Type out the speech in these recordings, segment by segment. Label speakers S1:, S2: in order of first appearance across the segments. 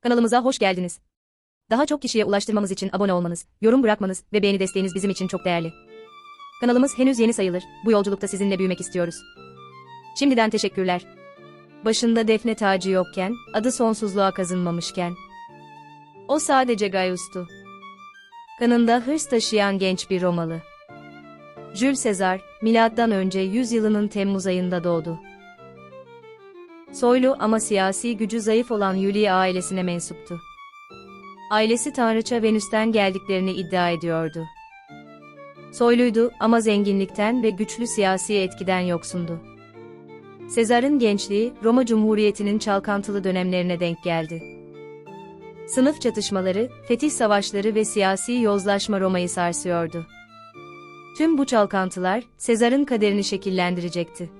S1: Kanalımıza hoş geldiniz. Daha çok kişiye ulaştırmamız için abone olmanız, yorum bırakmanız ve beğeni desteğiniz bizim için çok değerli. Kanalımız henüz yeni sayılır, bu yolculukta sizinle büyümek istiyoruz. Şimdiden teşekkürler. Başında defne tacı yokken, adı sonsuzluğa kazınmamışken. O sadece Gaius'tu. Kanında hırs taşıyan genç bir Romalı. Jules Caesar, milattan önce 100 yılının Temmuz ayında doğdu. Soylu ama siyasi gücü zayıf olan Yulia ailesine mensuptu. Ailesi tanrıça Venüs'ten geldiklerini iddia ediyordu. Soyluydu ama zenginlikten ve güçlü siyasi etkiden yoksundu. Sezar'ın gençliği Roma Cumhuriyeti'nin çalkantılı dönemlerine denk geldi. Sınıf çatışmaları, fetih savaşları ve siyasi yozlaşma Roma'yı sarsıyordu. Tüm bu çalkantılar Sezar'ın kaderini şekillendirecekti.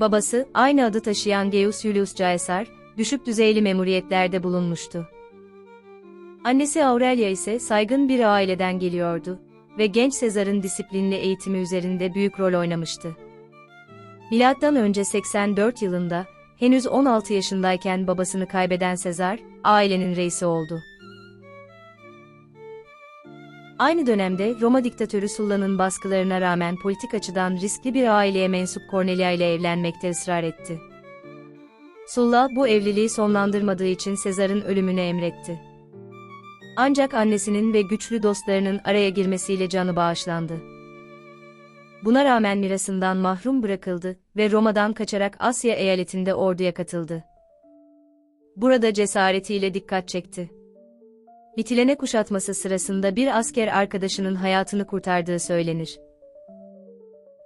S1: Babası, aynı adı taşıyan Gaius Julius Caesar, düşük düzeyli memuriyetlerde bulunmuştu. Annesi Aurelia ise saygın bir aileden geliyordu ve genç Sezar'ın disiplinli eğitimi üzerinde büyük rol oynamıştı. Milattan önce 84 yılında, henüz 16 yaşındayken babasını kaybeden Sezar, ailenin reisi oldu. Aynı dönemde Roma diktatörü Sulla'nın baskılarına rağmen politik açıdan riskli bir aileye mensup Cornelia ile evlenmekte ısrar etti. Sulla bu evliliği sonlandırmadığı için Sezar'ın ölümünü emretti. Ancak annesinin ve güçlü dostlarının araya girmesiyle canı bağışlandı. Buna rağmen mirasından mahrum bırakıldı ve Roma'dan kaçarak Asya eyaletinde orduya katıldı. Burada cesaretiyle dikkat çekti. Mitilene kuşatması sırasında bir asker arkadaşının hayatını kurtardığı söylenir.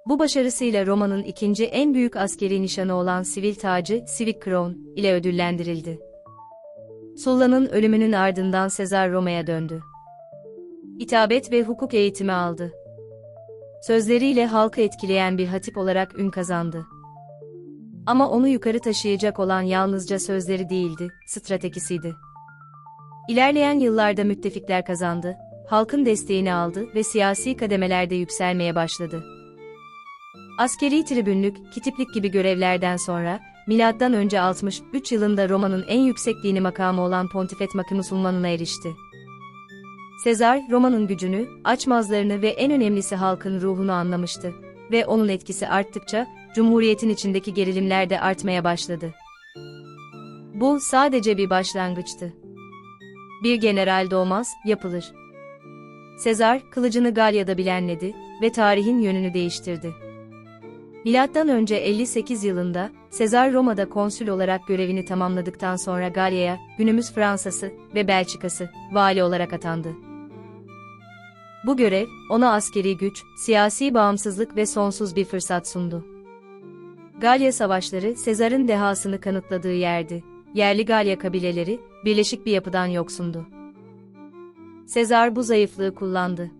S1: Bu başarısıyla Roma'nın ikinci en büyük askeri nişanı olan sivil tacı Civic Crown ile ödüllendirildi. Sulla'nın ölümünün ardından Sezar Roma'ya döndü. İtabet ve hukuk eğitimi aldı. Sözleriyle halkı etkileyen bir hatip olarak ün kazandı. Ama onu yukarı taşıyacak olan yalnızca sözleri değildi, stratejisiydi. İlerleyen yıllarda müttefikler kazandı, halkın desteğini aldı ve siyasi kademelerde yükselmeye başladı. Askeri tribünlük, kitiplik gibi görevlerden sonra, milattan önce 63 yılında Roma'nın en yüksek dini makamı olan Pontifet Maximus unvanına erişti. Sezar, Roma'nın gücünü, açmazlarını ve en önemlisi halkın ruhunu anlamıştı ve onun etkisi arttıkça, Cumhuriyet'in içindeki gerilimler de artmaya başladı. Bu sadece bir başlangıçtı. Bir general doğmaz, yapılır. Sezar, kılıcını Galya'da bilenledi ve tarihin yönünü değiştirdi. Milattan önce 58 yılında, Sezar Roma'da konsül olarak görevini tamamladıktan sonra Galya'ya, günümüz Fransa'sı ve Belçika'sı, vali olarak atandı. Bu görev, ona askeri güç, siyasi bağımsızlık ve sonsuz bir fırsat sundu. Galya savaşları, Sezar'ın dehasını kanıtladığı yerdi. Yerli Galya kabileleri, birleşik bir yapıdan yoksundu. Sezar bu zayıflığı kullandı.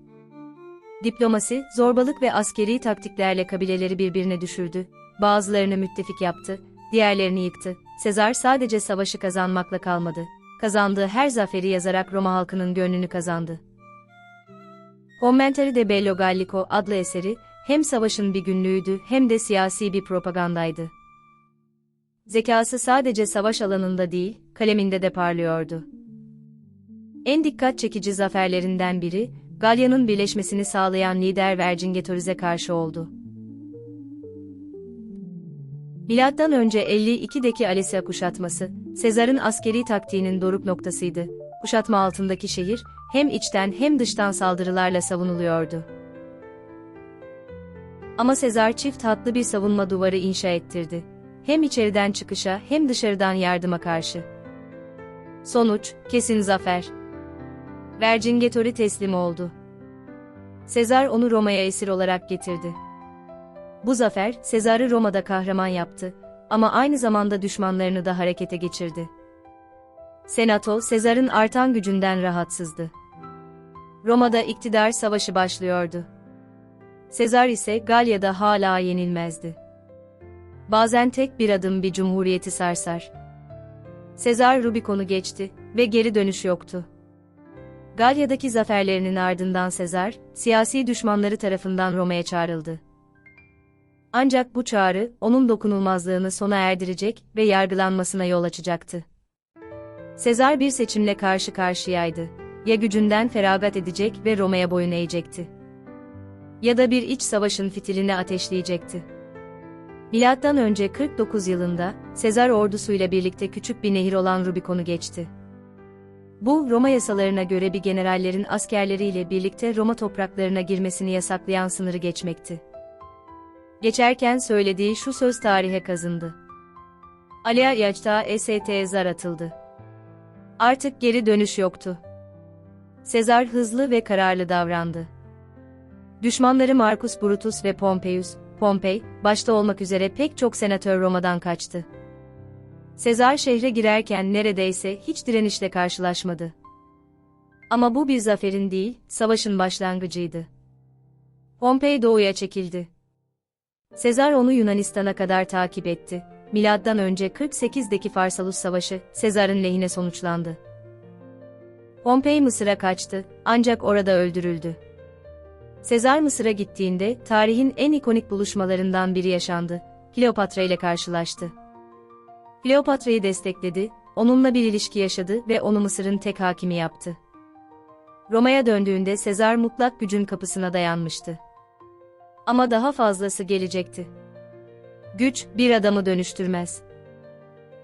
S1: Diplomasi, zorbalık ve askeri taktiklerle kabileleri birbirine düşürdü. Bazılarını müttefik yaptı, diğerlerini yıktı. Sezar sadece savaşı kazanmakla kalmadı. Kazandığı her zaferi yazarak Roma halkının gönlünü kazandı. Commentary de Bello Gallico adlı eseri, hem savaşın bir günlüğüydü hem de siyasi bir propagandaydı. Zekası sadece savaş alanında değil, kaleminde de parlıyordu. En dikkat çekici zaferlerinden biri, Galya'nın birleşmesini sağlayan lider Vercingetorix'e karşı oldu. Milattan önce 52'deki Alesya kuşatması, Sezar'ın askeri taktiğinin doruk noktasıydı. Kuşatma altındaki şehir, hem içten hem dıştan saldırılarla savunuluyordu. Ama Sezar çift hatlı bir savunma duvarı inşa ettirdi. Hem içeriden çıkışa hem dışarıdan yardıma karşı. Sonuç, kesin zafer. Vercingetorix teslim oldu. Sezar onu Roma'ya esir olarak getirdi. Bu zafer, Sezar'ı Roma'da kahraman yaptı ama aynı zamanda düşmanlarını da harekete geçirdi. Senato, Sezar'ın artan gücünden rahatsızdı. Roma'da iktidar savaşı başlıyordu. Sezar ise Galya'da hala yenilmezdi. Bazen tek bir adım bir cumhuriyeti sarsar. Sezar Rubikon'u geçti ve geri dönüş yoktu. Galya'daki zaferlerinin ardından Sezar, siyasi düşmanları tarafından Roma'ya çağrıldı. Ancak bu çağrı, onun dokunulmazlığını sona erdirecek ve yargılanmasına yol açacaktı. Sezar bir seçimle karşı karşıyaydı. Ya gücünden feragat edecek ve Roma'ya boyun eğecekti. Ya da bir iç savaşın fitilini ateşleyecekti. Milattan önce 49 yılında Sezar ordusuyla birlikte küçük bir nehir olan Rubikon'u geçti. Bu, Roma yasalarına göre bir generallerin askerleriyle birlikte Roma topraklarına girmesini yasaklayan sınırı geçmekti. Geçerken söylediği şu söz tarihe kazındı. Alea Yaçta EST zar atıldı. Artık geri dönüş yoktu. Sezar hızlı ve kararlı davrandı. Düşmanları Marcus Brutus ve Pompeius, Pompey, başta olmak üzere pek çok senatör Roma'dan kaçtı. Sezar şehre girerken neredeyse hiç direnişle karşılaşmadı. Ama bu bir zaferin değil, savaşın başlangıcıydı. Pompey doğuya çekildi. Sezar onu Yunanistan'a kadar takip etti. Milattan önce 48'deki Farsalus Savaşı, Sezar'ın lehine sonuçlandı. Pompey Mısır'a kaçtı, ancak orada öldürüldü. Sezar Mısır'a gittiğinde, tarihin en ikonik buluşmalarından biri yaşandı. Kleopatra ile karşılaştı. Kleopatra'yı destekledi, onunla bir ilişki yaşadı ve onu Mısır'ın tek hakimi yaptı. Roma'ya döndüğünde Sezar mutlak gücün kapısına dayanmıştı. Ama daha fazlası gelecekti. Güç, bir adamı dönüştürmez.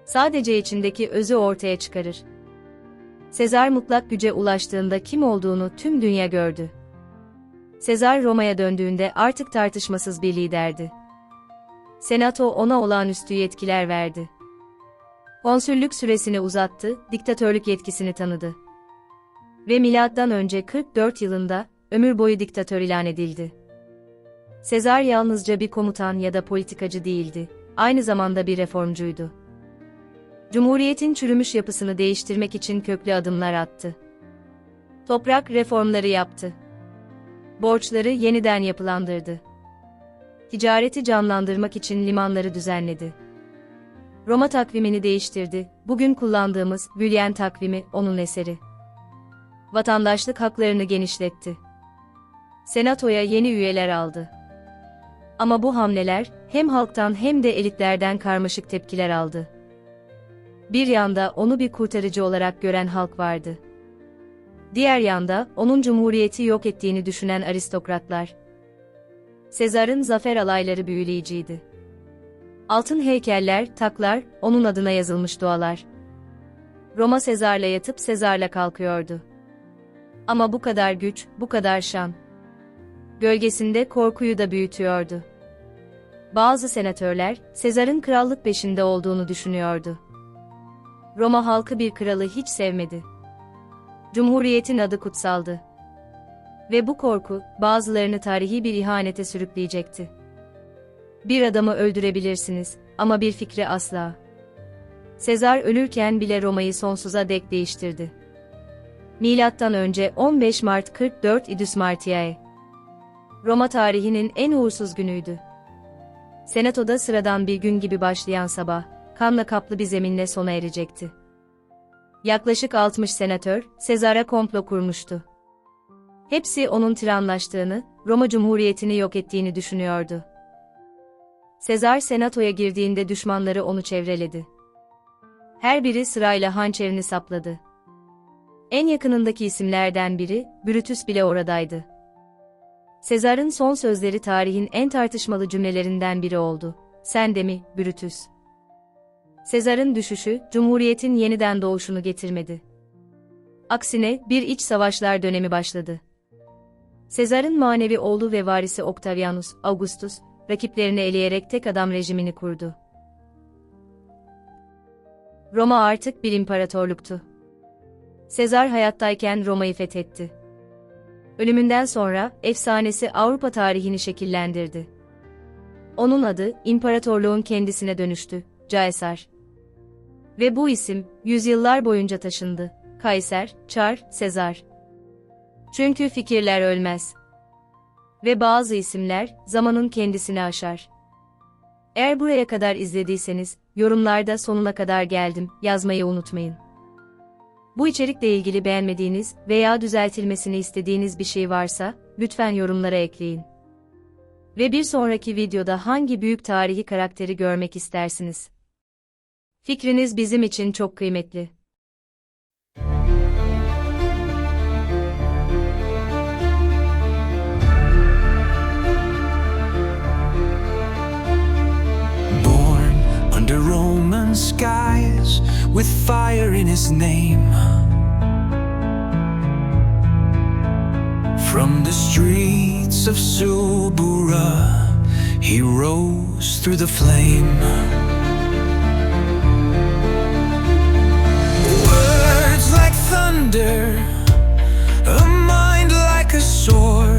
S1: Sadece içindeki özü ortaya çıkarır. Sezar mutlak güce ulaştığında kim olduğunu tüm dünya gördü. Sezar Roma'ya döndüğünde artık tartışmasız bir liderdi. Senato ona olağanüstü yetkiler verdi. Konsüllük süresini uzattı, diktatörlük yetkisini tanıdı. Ve milattan önce 44 yılında ömür boyu diktatör ilan edildi. Sezar yalnızca bir komutan ya da politikacı değildi, aynı zamanda bir reformcuydu. Cumhuriyetin çürümüş yapısını değiştirmek için köklü adımlar attı. Toprak reformları yaptı. Borçları yeniden yapılandırdı. Ticareti canlandırmak için limanları düzenledi. Roma takvimini değiştirdi. Bugün kullandığımız Bülyen takvimi onun eseri. Vatandaşlık haklarını genişletti. Senatoya yeni üyeler aldı. Ama bu hamleler hem halktan hem de elitlerden karmaşık tepkiler aldı. Bir yanda onu bir kurtarıcı olarak gören halk vardı. Diğer yanda onun cumhuriyeti yok ettiğini düşünen aristokratlar. Sezar'ın zafer alayları büyüleyiciydi. Altın heykeller, taklar, onun adına yazılmış dualar. Roma Sezar'la yatıp Sezar'la kalkıyordu. Ama bu kadar güç, bu kadar şan. Gölgesinde korkuyu da büyütüyordu. Bazı senatörler, Sezar'ın krallık peşinde olduğunu düşünüyordu. Roma halkı bir kralı hiç sevmedi. Cumhuriyetin adı kutsaldı. Ve bu korku, bazılarını tarihi bir ihanete sürükleyecekti. Bir adamı öldürebilirsiniz ama bir fikri asla. Sezar ölürken bile Roma'yı sonsuza dek değiştirdi. Milattan önce 15 Mart 44 Idus Martiae. Roma tarihinin en uğursuz günüydü. Senatoda sıradan bir gün gibi başlayan sabah, kanla kaplı bir zeminle sona erecekti. Yaklaşık 60 senatör, Sezar'a komplo kurmuştu. Hepsi onun tiranlaştığını, Roma Cumhuriyeti'ni yok ettiğini düşünüyordu. Sezar senatoya girdiğinde düşmanları onu çevreledi. Her biri sırayla hançerini sapladı. En yakınındaki isimlerden biri, Brutus bile oradaydı. Sezar'ın son sözleri tarihin en tartışmalı cümlelerinden biri oldu. Sen de mi, Brutus? Sezar'ın düşüşü, Cumhuriyet'in yeniden doğuşunu getirmedi. Aksine, bir iç savaşlar dönemi başladı. Sezar'ın manevi oğlu ve varisi Octavianus, Augustus, rakiplerini eleyerek tek adam rejimini kurdu. Roma artık bir imparatorluktu. Sezar hayattayken Roma'yı fethetti. Ölümünden sonra efsanesi Avrupa tarihini şekillendirdi. Onun adı imparatorluğun kendisine dönüştü, Caesar. Ve bu isim yüzyıllar boyunca taşındı. Kaiser, Çar, Sezar. Çünkü fikirler ölmez. Ve bazı isimler zamanın kendisini aşar. Eğer buraya kadar izlediyseniz, yorumlarda sonuna kadar geldim yazmayı unutmayın. Bu içerikle ilgili beğenmediğiniz veya düzeltilmesini istediğiniz bir şey varsa, lütfen yorumlara ekleyin. Ve bir sonraki videoda hangi büyük tarihi karakteri görmek istersiniz? Fikriniz bizim için çok kıymetli.
S2: Born under Roman skies with fire in his name. From the streets of Subura, he rose through the flame. A mind like a sword.